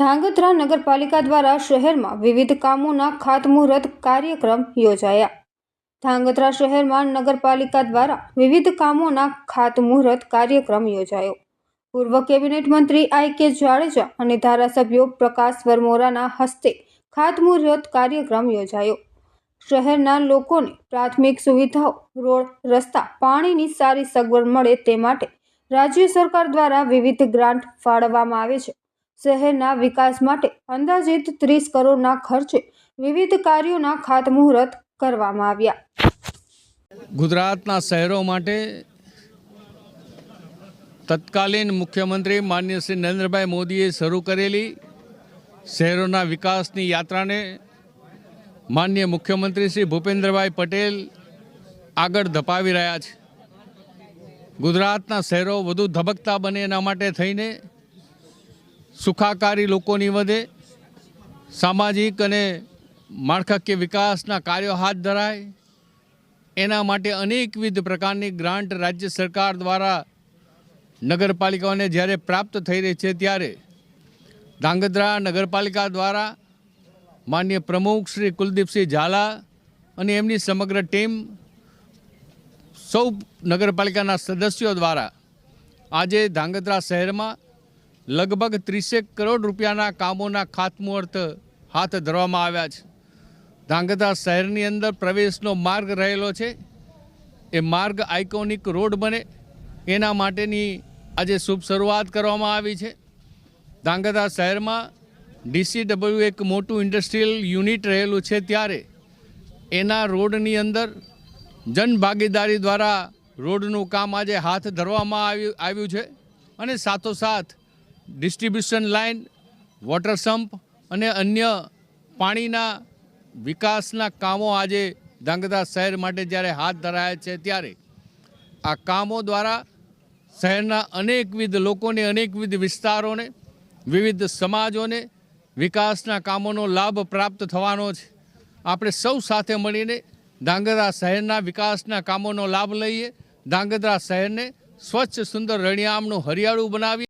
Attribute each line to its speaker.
Speaker 1: ધાંગધ્રા નગરપાલિકા દ્વારા શહેરમાં વિવિધ કામોના ખાતમુહૂર્ત કાર્યક્રમ યોજાયા. ધાંગધ્રા શહેરમાં નગરપાલિકા દ્વારા વિવિધ કામોના ખાતમુહૂર્ત કાર્યક્રમ યોજાયો. પૂર્વ કેબિનેટ મંત્રી આઈ કે જાડેજા અને ધારાસભ્યો પ્રકાશ વરમોરાના હસ્તે ખાતમુહૂર્ત કાર્યક્રમ યોજાયો. શહેરના લોકોને પ્રાથમિક સુવિધાઓ, રોડ, રસ્તા, પાણીની સારી સગવડ મળે તે માટે રાજ્ય સરકાર દ્વારા વિવિધ ગ્રાન્ટ ફાળવવામાં આવે છે. શહેરના વિકાસ માટે અંદાજિત ત્રીસ કરોડના ખર્ચે વિવિધ કાર્યોના ખાતમુહૂર્ત કરવામાં આવ્યા.
Speaker 2: ગુજરાતના શહેરો માટે તત્કાલીન મુખ્યમંત્રી માન્ય શ્રી નરેન્દ્રભાઈ મોદીએ શરૂ કરેલી શહેરોના વિકાસની યાત્રાને માન્ય મુખ્યમંત્રી શ્રી ભૂપેન્દ્રભાઈ પટેલ આગળ ધપાવી રહ્યા છે. ગુજરાતના શહેરો વધુ ધબકતા બને એના માટે થઈને સુખાકારી લોકોની વધે, સામાજિક અને માળખાકીય વિકાસના કાર્યો હાથ ધરાય. એના માટે અનેકવિધ પ્રકારની ગ્રાન્ટ રાજ્ય સરકાર દ્વારા નગરપાલિકાઓને જ્યારે પ્રાપ્ત થઈ રહી છે ત્યારે ધાંગધ્રા નગરપાલિકા દ્વારા માન્ય પ્રમુખ શ્રી કુલદીપસિંહ ઝાલા અને એમની સમગ્ર ટીમ સૌ નગરપાલિકાના સદસ્યો દ્વારા આજે ધાંગધ્રા શહેરમાં લગભગ ત્રીસેક કરોડ રૂપિયાના કામોના ખાતમુહૂર્ત હાથ ધરવામાં આવ્યા છે. ધાંગધ્રા શહેરની અંદર પ્રવેશનો માર્ગ રહેલો છે. એ માર્ગ આઇકોનિક રોડ બને. એના માટેની આજે શુભ શરૂઆત કરવામાં આવી છે. ધાંગધ્રા શહેરમાં ડીસીડબલ્યુ એક મોટું ઇન્ડસ્ટ્રીયલ યુનિટ રહેલું છે ત્યારે. એના રોડની અંદર જનભાગીદારી દ્વારા રોડનું કામ આજે હાથ ધરવામાં આવ્યું આવ્યું છે. અને સાથોસાથ ડિસ્ટ્રીબ્યુશન લાઇન, વોટર સંપ અને અન્ય પાણીના વિકાસના કામો આજે ધ્રાંગધ્રા શહેર માટે જ્યારે હાથ ધરાયા છે ત્યારે આ કામો દ્વારા શહેરના અનેકવિધ લોકોને, અનેકવિધ વિસ્તારોને, વિવિધ સમાજોને વિકાસના કામોનો લાભ પ્રાપ્ત થવાનો છે. આપણે સૌ સાથે મળીને ધાંગધ્રા શહેરના વિકાસના કામોનો લાભ લઈએ. ધાંગધ્રા શહેરને સ્વચ્છ, સુંદર રણિયામનું હરિયાળું બનાવીએ.